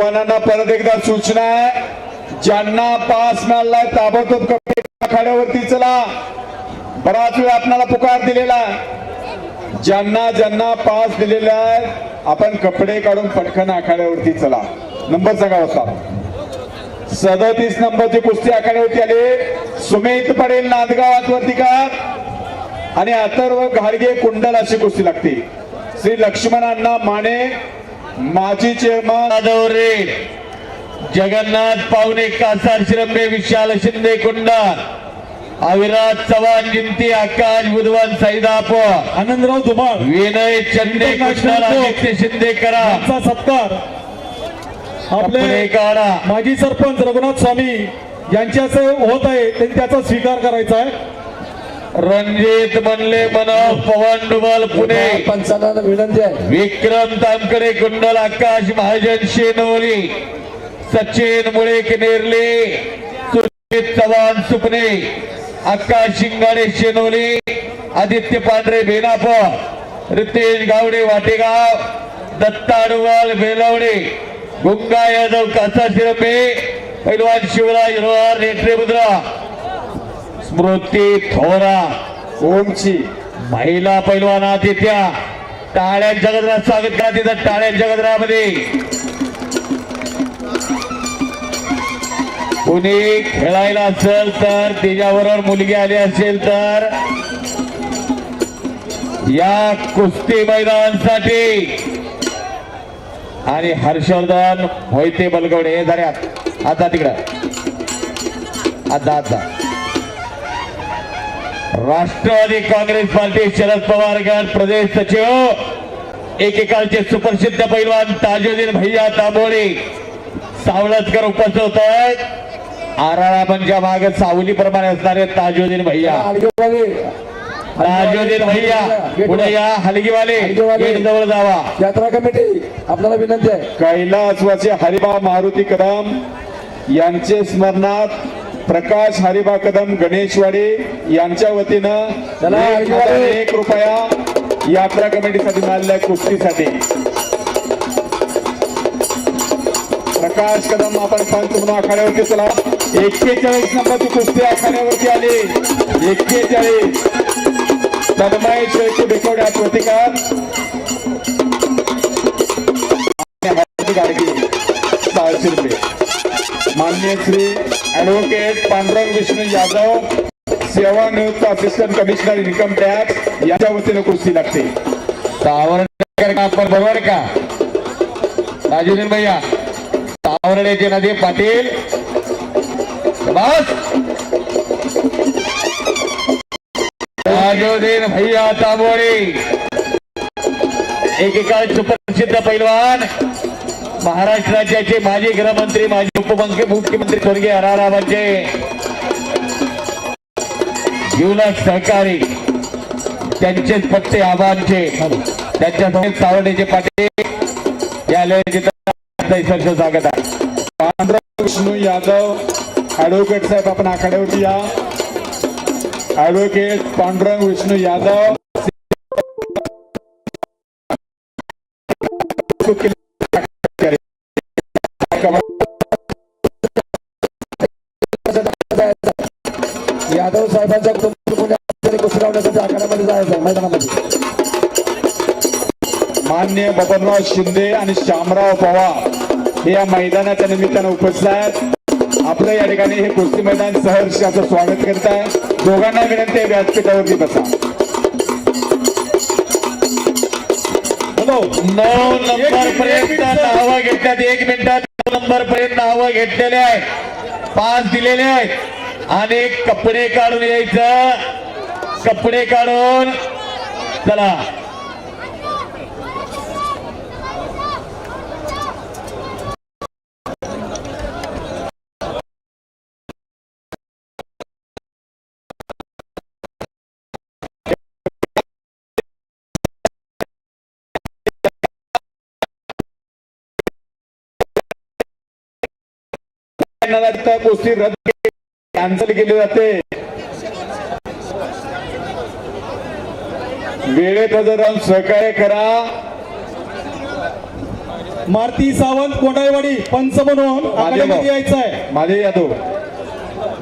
जवानांना परत एकदा सूचना आहे? ज्यांना पास मिळालाय ताबडतोब कपडे आखाड्यावरती चला. बराच वेळ आपणाला पुकार दिलेला ज्यांना ज्यांना पास दिलेला आहे आपण कपडे काढून पटकन आखाड्यावरती चला. नंबर सांगा होता सदतीस नंबरची कुस्ती आखाड्यावरती आले. सुमेत पडेल नांदगाव का? आणि अथर्व घाडगे कुंडल अशी कुस्ती लागते. श्री लक्ष्मण अण्णा माने माजी चेअरमन रे. जगन्नाथ पावणे कासार शिरंबे विशाल शिंदे कुंडा. अविराज चव्हाण जिंती आकाश बुधवान सैदाप आनंदराव धुमाळ विनय चंदे आदित्य शिंदे करा यांचा सत्कार. आपले काढा. माजी सरपंच रघुनाथ स्वामी यांच्याचं होत आहे त्यांनी त्याचा स्वीकार करायचा आहे. रणजित मनले मनोज पवन डुबल पुणे. पंचांना विनंती आहे. विक्रम तामकडे कुंडल आकाश महाजन शेनोली सचिन मुळे नेरले सुजित चव्हाण सुपणे आकाश शिंगाडे शेनोली आदित्य पांढरे बेनाप रितेश गावडे वाटेगाव दत्ता डुवाल बेलवडे गुंगा यादव कासा शिरपे पैलवान शिवराज रोहार नेत्रे मुद्रा स्मृती थोरा. ओमची. महिला पैलवान आदित्या. टाळ्या जगदराज स्वागत करा तिथं टाळ्या जगदरामध्ये कुणी खेळायला असेल तर तिच्याबरोबर मुलगी आली असेल तर या कुस्ती मैदानासाठी. आणि हर्षवर्धन मोहिते बलगवडे हे झाल्यात आता तिकडं. आता आता. राष्ट्रवादी काँग्रेस पार्टी शरद पवार गट प्रदेश सचिव एकेकाळचे सुप्रसिद्ध पैलवान ताजुद्दीन भैया तांबोळी सावळतकर उपस्थित होत. आहेत आराळापणच्या मागे सावली प्रमाणे असणारे ताजुद्दीन भैया. ताजुद्दीन भैया पुढे या हलगीवाले जवळ जावा. यात्रा कमिटी आपल्याला विनंती आहे. कैलासवासी हरिबा मारुती कदम यांचे स्मरणात प्रकाश हरिबा कदम गणेशवाडी यांच्या वतीनं एक रुपया यात्रा कमिटीसाठी मिळालेल्या कुस्तीसाठी. प्रकाश कदम आपण पंच म्हणून आखाड्यावरती चला. एक्केचाळीस नंबरची कुस्ती आखाड्यावरती आली. एक्केचाळीस. तन्मय शेळके बेकवड्या प्रतिकार. सहाशे रुपये. मान्य श्री ऍडव्होकेट पांडुरंग विष्णू यादव, सेवानिवृत्त असिस्टंट कमिशनर इन्कम टॅक्स यांच्या वतीने कुस्ती लागते. आपण बरोबर का? राजूदीन भैया, सावर्डेचे नदी पाटील. राजूदीन भैया तांबोळी. एकेकाळ सुप्रसिद्ध पैलवान. महाराष्ट्र राज्याचे माजी गृहमंत्री माजी उपमंत्री मुख्यमंत्री स्वर्गीय हराराबांचे जीवनात सहकारी त्यांचेच पत्ते आबांचे त्यांच्यासमोर सावडेचे पाटील या लयचित्र स्वागत आहे. पांडुरंग विष्णू यादव ऍडव्होकेट साहेब आपण आखाड्यावरती या. ऍडव्होकेट पांडुरंग विष्णू यादव. साहेबांच्या लावण्यासाठी आखाड्यामध्ये जायचं आहे मैदानामध्ये. मान्य बबनराव शिंदे आणि श्यामराव पवार हे या मैदानाच्या निमित्तानं उपस्थित आहेत. आपलं या ठिकाणी हे कुस्ती मैदान सहर्ष असं स्वागत करत आहे. दोघांना विनंती आहे व्यासपीठावरती बसा. हॅलो. नऊ नंबर पर्यंत नावं घेतल्यात एक मिनिटात नऊ नंबर पर्यंत नावं घेतलेले आहेत. पाच दिलेले आहेत. आणि कपडे काढून यायचं. कपडे काढून. चला. गोष्टी रद्द कॅन्सल केली जाते वेळेत हजर राहून सहकार्य करा. मारुती सावंत कोंडाईवाडी पंच म्हणून आघाडीमध्ये यायचं आहे महादेव यादव.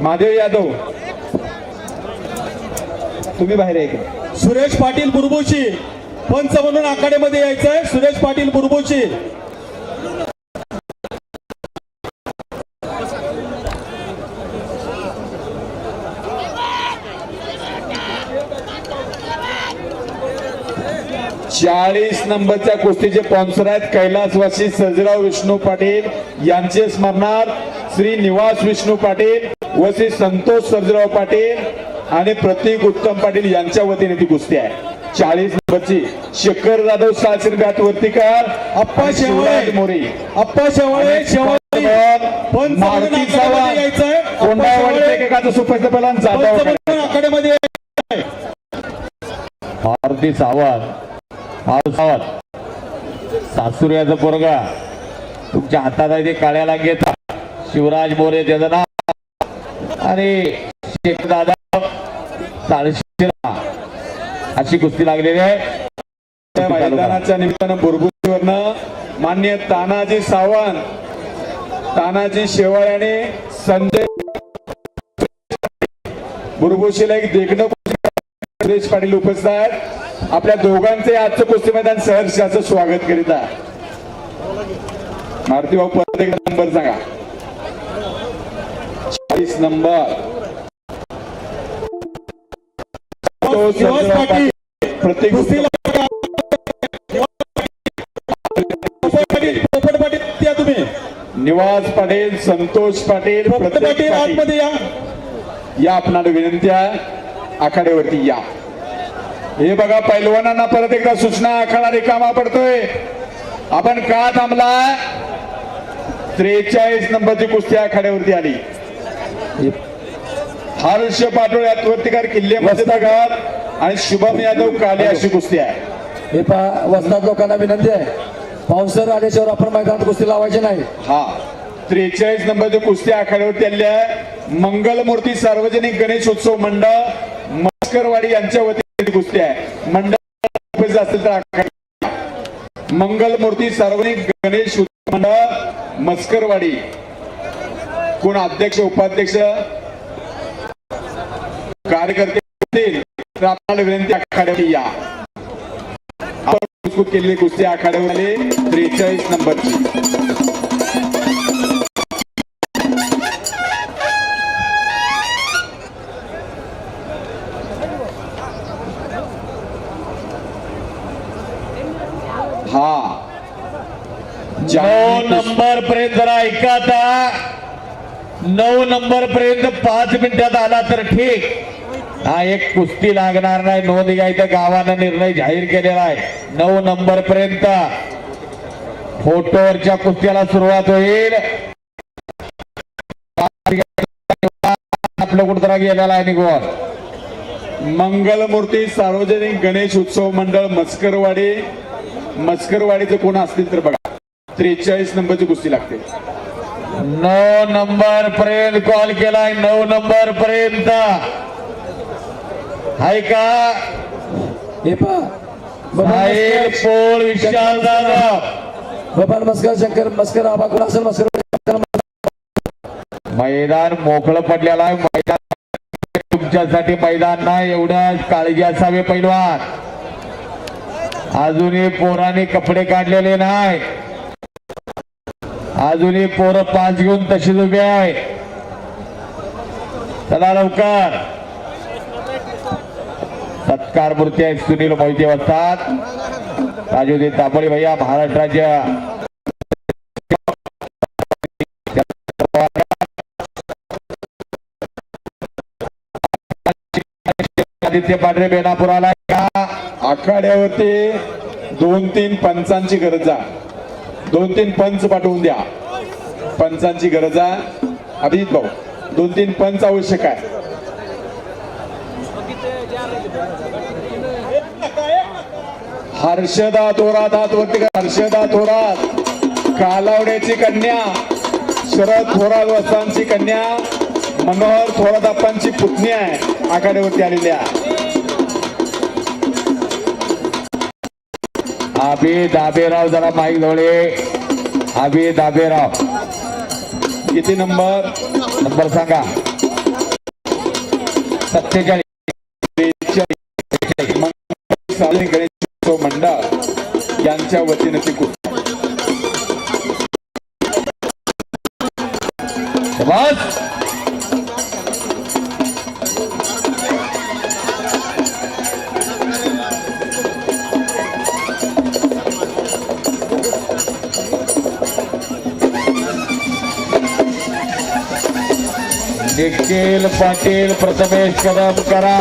महादेव यादव. तुम्ही बाहेर आहे का सुरेश पाटील बुरबुशी पंच म्हणून आखाड्यामध्ये यायचं आहे सुरेश पाटील बुरबुशी. चाळीस नंबरच्या कुस्तीचे स्पॉन्सर आहेत. कैलासवासी सर्जीराव विष्णू पाटील यांचे स्मरणार्थ श्री निवास विष्णू पाटील व श्री संतोष सर्जीराव पाटील आणि प्रतीक उत्तम पाटील यांच्या वतीने ती कुस्ती आहे. चाळीस नंबरची शेखर जाधव सहाशे रुपयात वरतीकर अप्पा शेवाळे. मोरे. अप्पा शेवाळे शेवाळे. मारुती चव्हाण. एकेकाचं पहिला जाधव यायचं आहे. मारुती सावंत. पावसावर. सावंत सासुर्याचं पोरगा. तुमच्या हातात आहे ते काळ्याला घेता शिवराज मोरे त्याचं नाव आणि शेख दादा अशी कुस्ती लागलेली आहे. त्या मैदानाच्या निमित्तानं बुरबुरीवरनं मान्य तानाजी सावंत तानाजी शेवाळ आणि संजय बुरबुशीला एक देखणं सुरेश पाटील उपस्थित आहेत. आपल्या दोघांचे आजचं कुस्ती मैदान सहर्षाचं स्वागत करीत आहे. मारुती भाऊ परत एकदा नंबर सांगा. चाळीस नंबर. प्रत्येक निवास पाटील संतोष पाटील प्रत्येक पाटील पाटील. आतमध्ये या. या आपणाला विनंती आहे आखाड्यावरती या. हे बघा पैलवानांना परत एकदा सूचना आखाडा रिकामा पडतोय. आपण का थांबला त्रेचाळीस नंबरची कुस्ती आखाड्यावरती आली. हर्ष पाटोळे आत्वर्तीकार किल्ले मस्तगात आणि शुभम यादव काले अशी कुस्ती आहे. हे पहा वसनात लोकांना विनंती आहे. पावसर आल्याशिवाय आपण मैदानात कुस्ती लावायची नाही. हा. त्रेचाळीस नंबरची कुस्ती आखाड्यावरती आली आहे. मंगलमूर्ती सार्वजनिक गणेश उत्सव मंडळ मस्करवाडी यांच्या वतीने गोष्टी आहे. मंडळ असेल तर मंगलमूर्ती सार्वजनिक गणेश मंडळ मस्करवाडी. कोण अध्यक्ष उपाध्यक्ष? कार्यकर्ते असतील तर आपल्याला विनंती आखाड्यावर या. आपण केलेली कुस्ती आखाड्यावर आली त्रेचाळीस नंबरची. पर्यंत जरा ऐका आता. नऊ नंबर पर्यंत पाच मिनिटात आला तर ठीक. हा एक कुस्ती लागणार नाही. नोंद तर गावानं निर्णय जाहीर केलेला आहे. नऊ नंबर पर्यंत. फोटोवरच्या कुस्त्याला सुरुवात होईल. आपलं कुठतरा गेलेला आहे निघून. मंगलमूर्ती सार्वजनिक गणेश उत्सव मंडळ मस्करवाडी. मस्करवाडीचं कोण असतील तर बघा. त्रेचाळीस नंबरची कुस्ती लागते. नऊ नंबर पर्यंत कॉल केलाय नऊ नंबर पर्यंत. हाय का? हे साहिल पोळ विशाल जाधव बबन मस्कर शंकर मस्कर आबा कोण असेल? मस्कर मैदान मोकळं पडलेलं आहे. मैदान तुमच्यासाठी मैदान नाही एवढ्याच काळजी असावी पैलवान. अजूनही पोराने कपडे काढलेले नाही. अजूनही पोरं पाच घेऊन तशीच उभी आहे. चला लवकर. सत्कार मूर्ती आहेत सुनील मोहिते असतात राजूदे तापडे भैया महाराष्ट्राच्या आदित्य पांढरे बेनापुराला आखाड्यावरती दोन तीन पंचांची गरज आहे. दोन तीन पंच पाठवून द्या. पंचांची गरज आहे. अभिजित भाऊ दोन तीन पंच आवश्यक आहे. हर्षदा थोरात हात वरती हर्षदा थोरात कालावड्याची कन्या शरद थोरात वस्तांची कन्या मनोहर थोरात पुतणी आहे. आखाड्यावरती आलेल्या आबी दाबेराव जरा माईक जवळे अभी दाबेराव. किती नंबर? नंबर सांगा. सत्तेचाळीस. मंडळ यांच्या वतीने पाटील प्रथमेश कदम करा.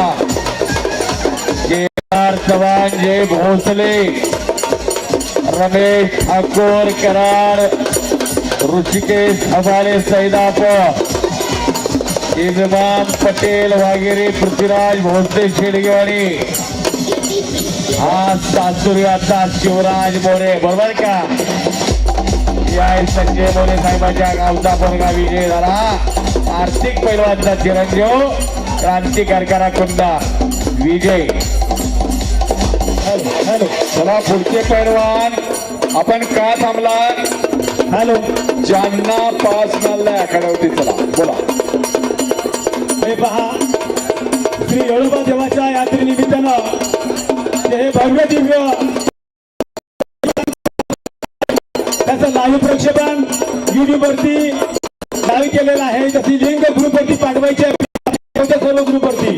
केदार चव्हाण जय भोसले. रमेश ठाकूर कराड. ऋषिकेश हवाले सैदाप. इजमान पटेल वागेरे पृथ्वीराज भोसले शेडगेवाडी. हा सासुर्याचा शिवराज मोरे बरोबर का? संजय मोरे साहेबांच्या गावचा पोरगा विजय झाला. आर्थिक पैलवानचा चिरंजीव क्रांती कारखाना विजय. हॅलो चला पुढचे पैलवान आपण का थांबला हॅलो. ज्यांना पास मिळालाय आखाड्यावरती चला बोला. हे पहा श्री येळोबा देवाच्या यात्रेनिमित्तानं हे भव्य दिव्य त्याचं लाईव्ह प्रक्षेपण युट्यूबवरती लाईव्ह केलेलं आहे. तशी लिंक ग्रुपवरती पाठवायची सर्व ग्रुपवरती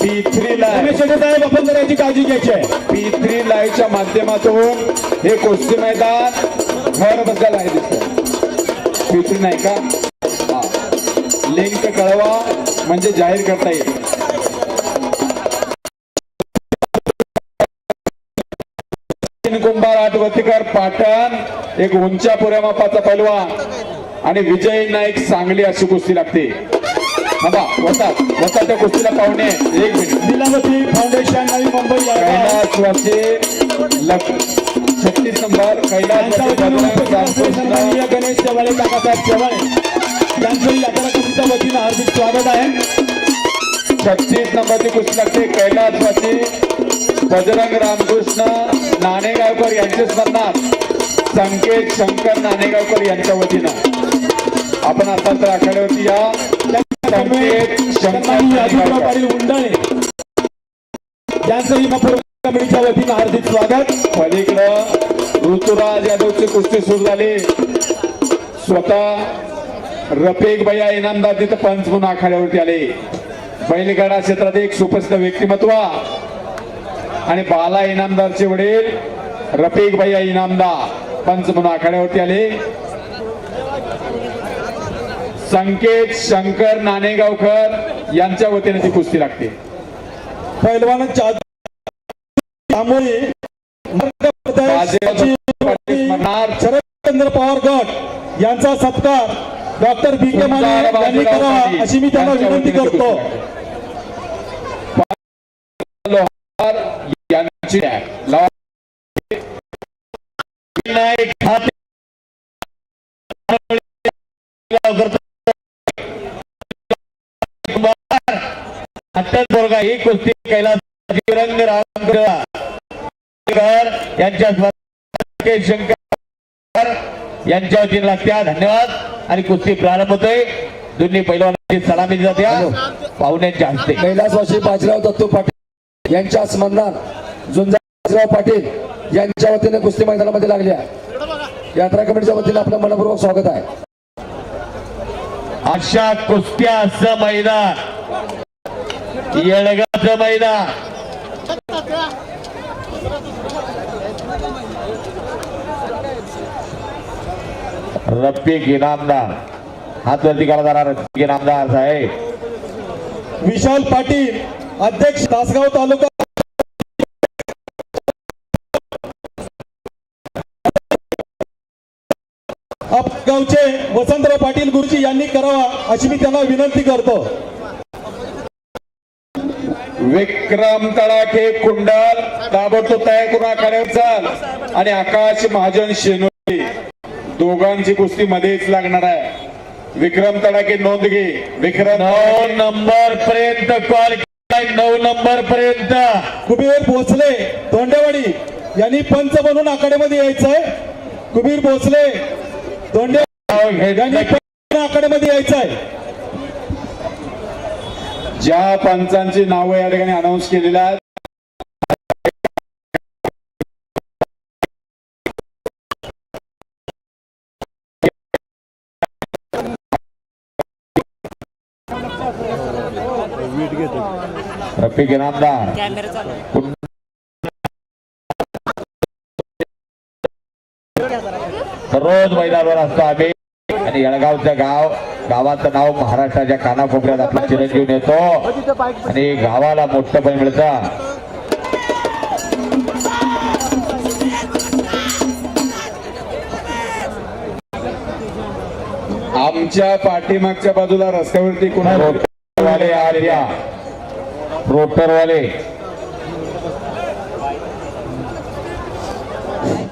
पी थ्री लाईव्ह आपण जरा याची काळजी घ्यायची आहे. पी थ्री लाईव्हच्या माध्यमातून हे कुस्ती मैदान घरबद्दल आहे दिसत पी थ्री नाही का? लिंक कळवा म्हणजे जाहीर करता येईल. कुंभार आठवतीकर पाटण. एक उंच्या मापाचा पैलवान. आणि विजय नाईक सांगली अशी कुस्ती लागते. थांबा होतात होतात त्या कुस्तीला पाहुणे. एक मिनिट. लीलावती फाउंडेशन नवी मुंबई छत्तीस नंबर गणेश शेवाळे काकासाहेब शेवाळे यांचं यात्रा कमिटीच्या वतीनं हार्दिक स्वागत आहे. छत्तीस नंबरची कुस्ती लागते. कैलास वाचे बजरंग रामकृष्ण नाणेगावकर यांचे स्मरणात संकेत शंकर नाणेगावकर यांच्या वतीनं. आपण आता तर आखाड्यावरती या. अजितराव पाटील यांचंही कमिटीच्या वतीनं हार्दिक स्वागत. पलीकडं ऋतुराज यादवचे कुस्ती सुरू झाले. स्वतः रफेक भैया इनामदार तिथं पंच म्हणून आखाड्यावरती आले. बैलगाडा क्षेत्रात एक सुप्रसिद्ध व्यक्तिमत्व. आणि बाला इनामदारचे वडील रफेक भैया इनामदार पंच म्हणून आखाड्यावरती आले. संकेत शंकर नाणेगावकर यांच्या वतीने ती कुस्ती लागते. पैलवान शरदचंद्र पवार गट यांचा सत्कार डॉक्टर बी के माने यांनी करावा अशी मी त्यांना विनंती करतो कुस्ती लागते. लोहार यांची लावा नाईक खाते अट्टल बोरगा ही कुस्ती कैलास रंग यांच्या शंकर यांच्या वतीने लागत्या धन्यवाद. आणि कुस्ती प्रारंभ होतोय. दोन्ही पैलवानांची सलामी जात्या पाहुण्यांच्या हस्ते. कैलासवासी बाजीराव दत्तू पाटील यांच्या स्मरणात झुंजा बाजीराव पाटील यांच्या वतीने कुस्ती मैदानामध्ये लागल्या यात्रा कमिटीच्या वतीने आपलं मनपूर्वक स्वागत आहे. अशा कुस्त्याचं मैदान येळगाचं मैदान रफिक इनामदार हात वरती करा जरा रफिक इनामदार साहेब. विशाल पाटील अध्यक्ष तासगाव तालुका. अपगावचे वसंतराव पाटील गुरुजी यांनी करावा अशी मी त्यांना विनंती करतो. विक्रम तळाखे कुंडल ताबडतोब तयार करून आखाड्यावर चाल. आणि आकाश महाजन शेनोली दोघांची कुस्ती मध्येच लागणार आहे. विक्रम तळाखे नोंद घे. विक्रम नऊ नंबर पर्यंत कॉल केलाय. नऊ नंबर पर्यंत. कुबीर भोसले तोंडेवाडी यांनी पंच म्हणून आखाड्यामध्ये यायचंय. कुबीर भोसले दोंडे घेण्याची यांनी आकड्यामध्ये यायचं आहे ज्या पंचांची नावं या ठिकाणी अनाऊन्स केलेली आहेत. रफिक इनामदार. रोज मैदानावर असतो आम्ही. आणि येळगावचं गाव गावाचं नाव महाराष्ट्राच्या कानाकोपऱ्यात आपला चिरंजीव येतो आणि गावाला मोठं पण मिळतं. आमच्या पाठीमागच्या बाजूला रस्त्यावरती कुणा रोटरवाले आर्या रोटरवाले.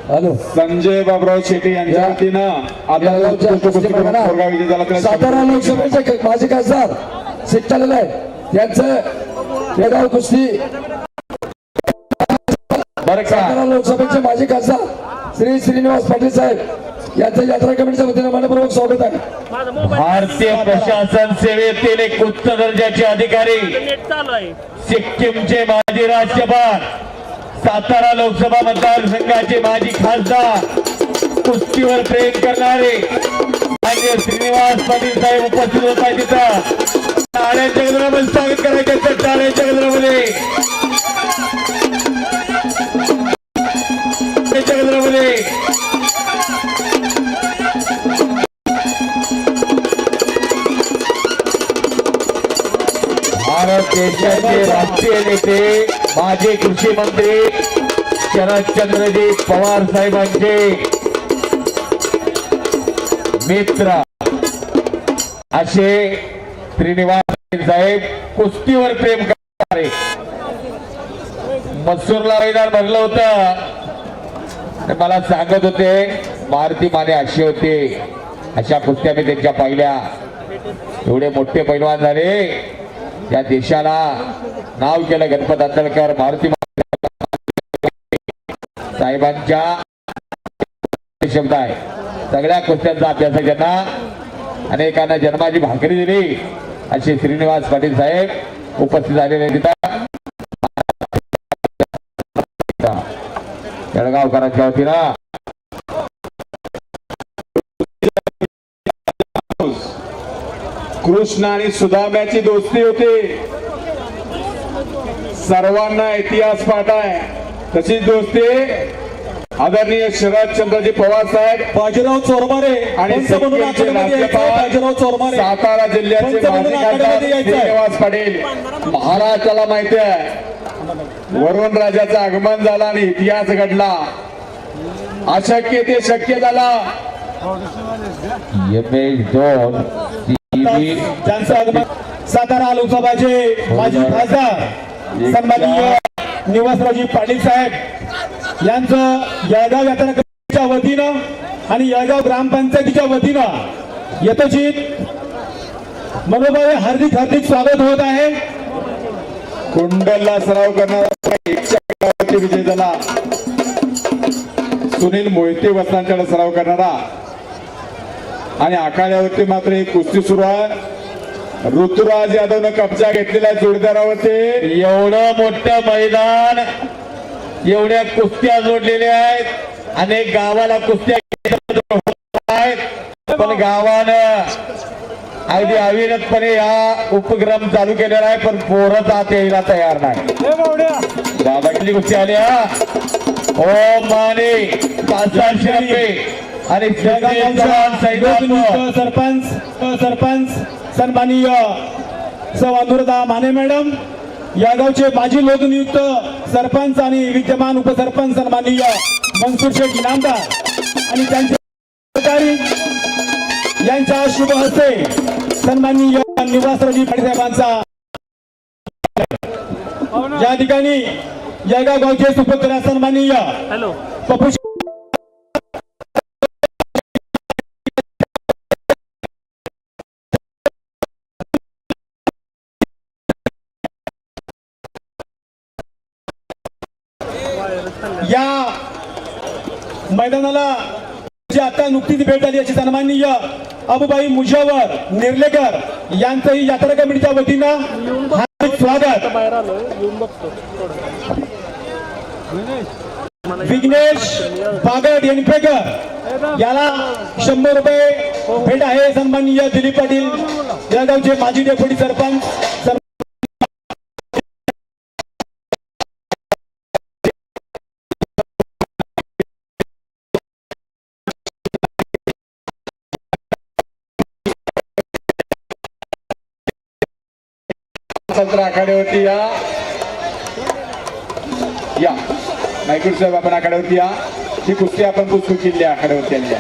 हॅलो. संजय बाबराव शेट्टी यांच्या वतीनं सातारा लोकसभेचे माजी खासदार शिट्टालेले आहे त्यांचं बेगाव कुस्ती. सातारा लोकसभेचे माजी खासदार श्री श्रीनिवास पाटील साहेब यांचं यात्रा कमिटीच्या वतीनं मनपूर्वक स्वागत आहे. भारतीय प्रशासन सेवेतील एक उच्च दर्जाचे अधिकारी सिक्कीमचे माजी राज्यपाल सातारा लोकसभा मतदारसंघाचे माजी खासदार कुस्तीवर प्रेम करणारे मान्य श्रीनिवास पाटील साहेब उपस्थित होत आहेत तिथं. टाळ्यांच्या गजरामध्ये स्वागत करायचं तर टाळ्यांच्या गजरामध्ये टाळ्यांच्या गजरामध्ये देशाचे राष्ट्रीय नेते माजी कृषी मंत्री शरदचंद्रजी पवार साहेबांचे मित्र असे श्रीनिवास साहेब कुस्तीवर प्रेम करणारे. मसूरला मैदान भरलं होतं. मला सांगत होते मारुती माने असे होते. अशा कुस्त्या मी त्यांच्या पाहिल्या. एवढे मोठे पैलवान झाले. या देशाला नाव केलं गणपत आंदळकर मारुती साहेबांच्या शब्द आहे. सगळ्या कुस्त्यांचा अभ्यास आहे अनेकांना जन्माची भाकरी दिली. असे श्रीनिवास पाटील साहेब उपस्थित झालेले तिथं. जळगावकरांच्या वतीनं कृष्ण आणि सुदाम्याची दोस्ती होती. सर्वांना इतिहास पाठ आहे तशीच दोस्ती आदरणीय शरदचंद्रजी पवार साहेब बाजीराव चोरमारे आणि. बाजीराव चोरमारे. सातारा जिल्ह्याचे पाटील. महाराष्ट्राला माहिती आहे. वरुण राजाचं आगमन झालं आणि इतिहास घडला. अशक्य ते शक्य झाला. एम एच दोन ज्यांचं आगमन सातारा लोकसभाचे माजी खासदार सन्माननीय निवासरावजी पाटील साहेब यांचं येळगाव यात्रा वतीनं आणि येळगाव ग्रामपंचायतीच्या वतीनं यथोचित मनोभावे हार्दिक हार्दिक स्वागत होत आहे. कुंडलला सराव करणारा विजय झाला. सुनील मोहिते वस्तांच्याकडे सराव करणारा आणि आखाड्यावरती मात्र एक कुस्ती सुरू आहे. ऋतुराज यादवनं कब्जा घेतलेला आहे जोडीदारावरती. एवढं मोठं मैदान एवढ्या कुस्त्या जोडलेल्या आहेत. अनेक गावाला कुस्त्या पण गावानं अगदी अविरतपणे हा उपक्रम चालू केलेला आहे पण पोरच आत यायला तयार नाही. बाबाची कुस्ती आली हा ओ माने पाच रुपये. आणि सरपंच सरपंच सन्माननीय सौ अनुराधा माने मॅडम या गावचे माजी लोकनियुक्त सरपंच आणि विद्यमान उपसरपंच सन्माननीय मनसूर शेख इनामदार आणि त्यांचे सहकारी यांच्या शुभ हस्ते सन्माननीय निवासरावजी पाटील साहेबांचा या ठिकाणी जळगाव गावचे सुपुत्र सन्माननीय पप्पू मैदानाला जी आता नुकतीच भेट झाली अशी सन्माननीय अबुबाई मुजावर निर्लेकर यांचंही यात्रा कमिटीच्या वतीनं हार्दिक स्वागत. विघ्नेश बागट यनपेकर याला शंभर रुपये भेट आहे सन्माननीय दिलीप पाटील जळगावचे माजी डेप्युटी सरपंच. सर- आखाड्यावरती या. या. नायकुड साहेब आपण आखाड्यावरती या. ही कुस्ती आपण पुस्तक केली आखाड्यावरती आलेली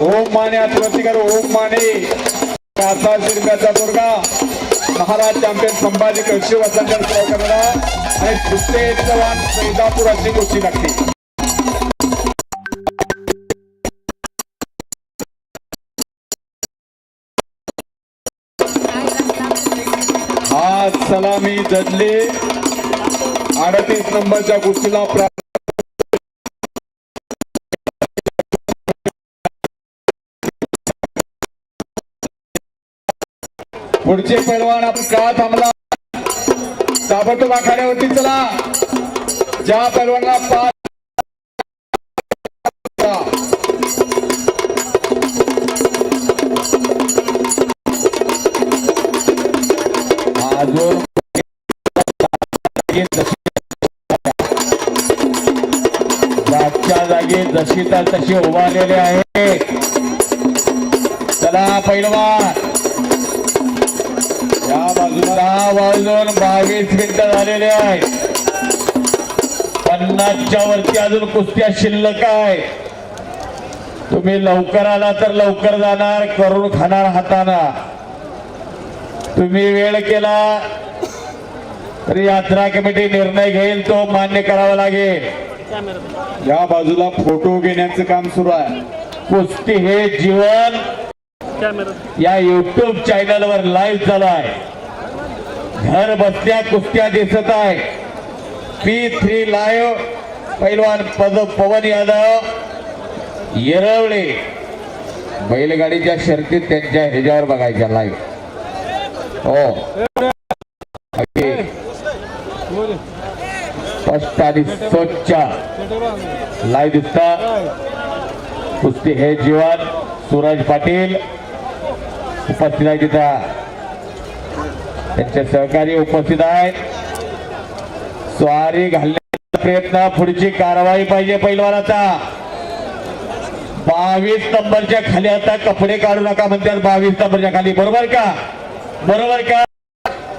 ओम माने आत्महत्या करू ओम माने. सहाशे रुपयाचा दुर्गा महाराज चॅम्पियन संभाजी कळशी वसंत आणि सुट्टे चव्हाण सैदापूर अशी कुस्ती लागते सलामी जडले अडतीस नंबरच्या गोष्टीला पुढचे पैलवान आपण का थांबला ताबडतोब आखाड्यावरती चला. ज्या पैलवानला पाच मागच्या जागी जशी तर तशी उभारलेले आहे. चला पैलवान. या बाजूला वाजून बावीस मिनिटं झालेले आहे पन्नासच्या वरती अजून कुस्त्या शिल्लक आहे तुम्ही लवकर आला तर लवकर जाणार करून खाणार हाताना. तुम्ही वेळ केला तरी यात्रा कमिटी निर्णय घेईल तो मान्य करावा लागेल. या बाजूला फोटो घेण्याचं काम सुरू आहे. कुस्ती हे जीवन या युट्यूब चॅनल वर लाईव्ह चालू आहे. घर बसल्या कुस्त्या दिसत आहे. पी थ्री लाईव्ह पैलवान पद पवन यादव येरवळे. बैलगाडीच्या शर्तीत त्यांच्या ह्याच्यावर बघायच्या लाईव्ह हो. स्पष्ट आणि स्वच्छ. नाही दिसतात कुस्ती हे जीवन. सूरज पाटील. उपस्थित आहे तिथं. त्यांचे सहकारी उपस्थित आहेत. स्वारी घालण्याचा प्रयत्न. पुढची कारवाई पाहिजे पैलवानाचा. बावीस नंबरच्या खाली आता कपडे काढू नका म्हणतात. बावीस नंबरच्या खाली. बरोबर का? बरोबर का?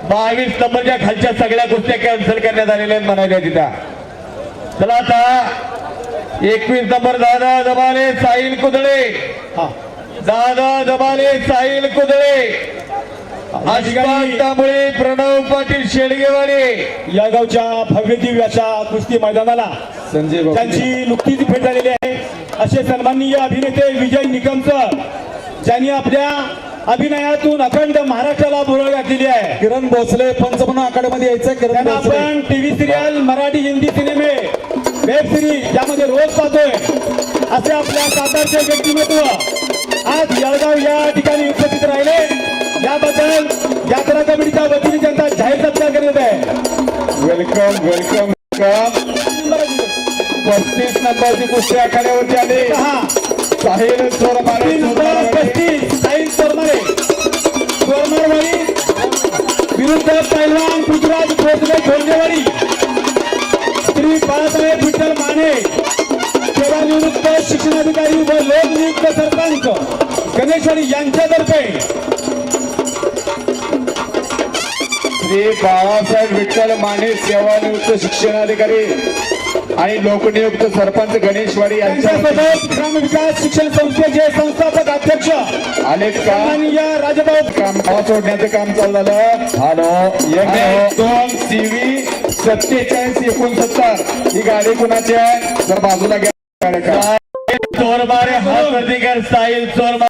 बावीस नंबरच्या खालच्या सगळ्या कुस्त्या कॅन्सल करण्यात आलेल्या आहेत म्हणायच्या तिथं. चला आता एकवीस नंबर दादा जमाले साहिल कुदळे. हा. दादा जमाले साहिल कुदळे. अष्टामुळे प्रणव पाटील शेडगेवाडे. या गावच्या भव्य दिव्य अशा कुस्ती मैदानाला संजय त्यांची नुकतीच भेट झालेली आहे. असे सन्माननीय अभिनेते विजय निकमकर ज्यांनी आपल्या अभिनयातून अखंड महाराष्ट्राला बोरळ घातलेली आहे. किरण भोसले पंचमना आखाड्यामध्ये यायचं किरण त्यांना भोसले. आपण टीव्ही सिरियल मराठी हिंदी सिनेमे वेब सिरीज यामध्ये रोज पाहतोय. असे आपल्या सातारचे व्यक्तिमत्व आज जळगाव या ठिकाणी उपस्थित राहिले. याबद्दल यात्रा कमिटीच्या वतीने त्यांचा जाहीर सत्कार करण्यात आहे. वेलकम वेलकम पस्तीस नंबरची कुस्ती आखाड्यावरती आले. पहा साहिल चोरमारे तीन नंबर पस्तीस. विरुद्ध पैलवान गुजरात भोसले धोंडेवाडी श्री बाळासाहेब विठ्ठल माने सेवानिवृत्त शिक्षणाधिकारी व लोकनियुक्त सरपंच गणेशवाडी यांच्यातर्फे. श्री बाळासाहेब विठ्ठल माने सेवानिवृत्त शिक्षणाधिकारी आणि लोकनियुक्त सरपंच गणेशवाडी यांच्या त्यांच्यासोबत ग्रामविकास शिक्षण संस्थेचे संस्थापक अध्यक्ष आलेत का माननीय राजभाऊ काम नाव सोडण्याचं काम चालू झालं. हॅलो एक दोन सीव्ही सत्तेचाळीस एकोणसत्तर. ही गाडी कुणाची आहे? जर बाजूला घ्या. चोरमारे हा प्रतिकार साहिल चोरमारे